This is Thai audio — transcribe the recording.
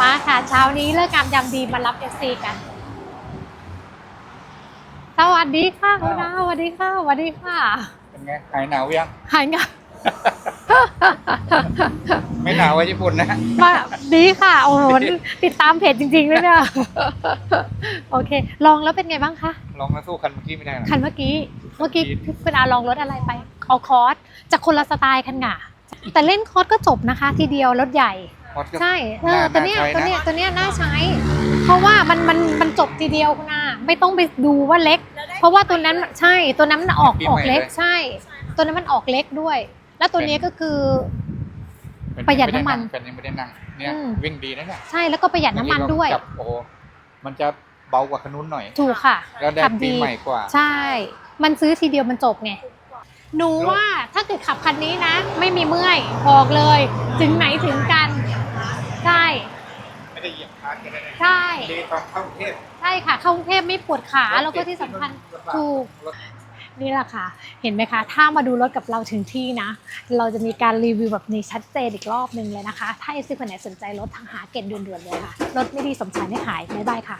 มาค่ะเช้านี้เลิกงามยามดีมารับเอซีกัน สวัสดีค่ะคุณดาวสวัสดีค่ะสวัสดีค่ะ เป็นไงหายหนาวยังหายงานไม่หนาวไว้ญี่ปุ่นนะ มาดีค่ะ โอ้โหติดตามเพจจริงๆเลยเนี่ย โอเค ลองแล้วเป็นไงบ้างคะ ลองมาสู้คันเมื่อกี้ไม่ได้หรอคันเมื่อกี้ เมื่อกี้เมื่อกี้คุณอาลองรถอะไรไปเอาคอร์สจากคนละสไตล์คันหง่าแต่เล่นคอร์สก็จบนะคะ ทีเดียวรถใหญ่ ฮอตก็ ใช่เออน่าตัวเนี้ยน่าใช้ตัวนะเนี้ยตัวเนี้ยน่าใช้ เพราะว่ามันมันมันจบทีเดียวคุณอาไม่ต้องไปดูว่าเล็ก เพราะว่าตัวนั้นใช่ตัวนั้นมันออกออกเล็กใช่ ตัวนั้นมันออกเล็กด้วย แล้วตัวเนี้ยก็คือเป็นประหยัดน้ำมันเป็นยังไม่ได้นั่งเนี่ยอืมวิ่งดีนะเนี่ยใช่แล้วก็ประหยัดน้ำมันด้วยจับโอ้โหมันจะเบากว่าคันนู้นหน่อยถูกค่ะแล้วได้ขับปีดีใหม่กว่า ใช่ มันซื้อทีเดียวมันจบไงหนูว่าถ้าเกิดขับคันนี้นะ ไม่มีเมื่อยบอกเลย ถึงไหนถึงกันใช่ ไม่ได้เหยียบคาร์ดกันเลยใช่ ดีตอนเข้ากรุงเทพ ใช่ค่ะ เข้ากรุงเทพไม่ปวดขาแล้วก็ที่สำคัญถูก นี่แหละค่ะ เห็นไหมคะ ถ้ามาดูรถกับเราถึงที่นะ เราจะมีการรีวิวแบบนี้ชัดเจนอีกรอบหนึ่งเลยนะคะ ถ้าเอซีคนไหนสนใจรถทางหาเกตด่วนๆเลยค่ะ รถไม่ดีสมชายไม่ขาย บ๊ายบายค่ะ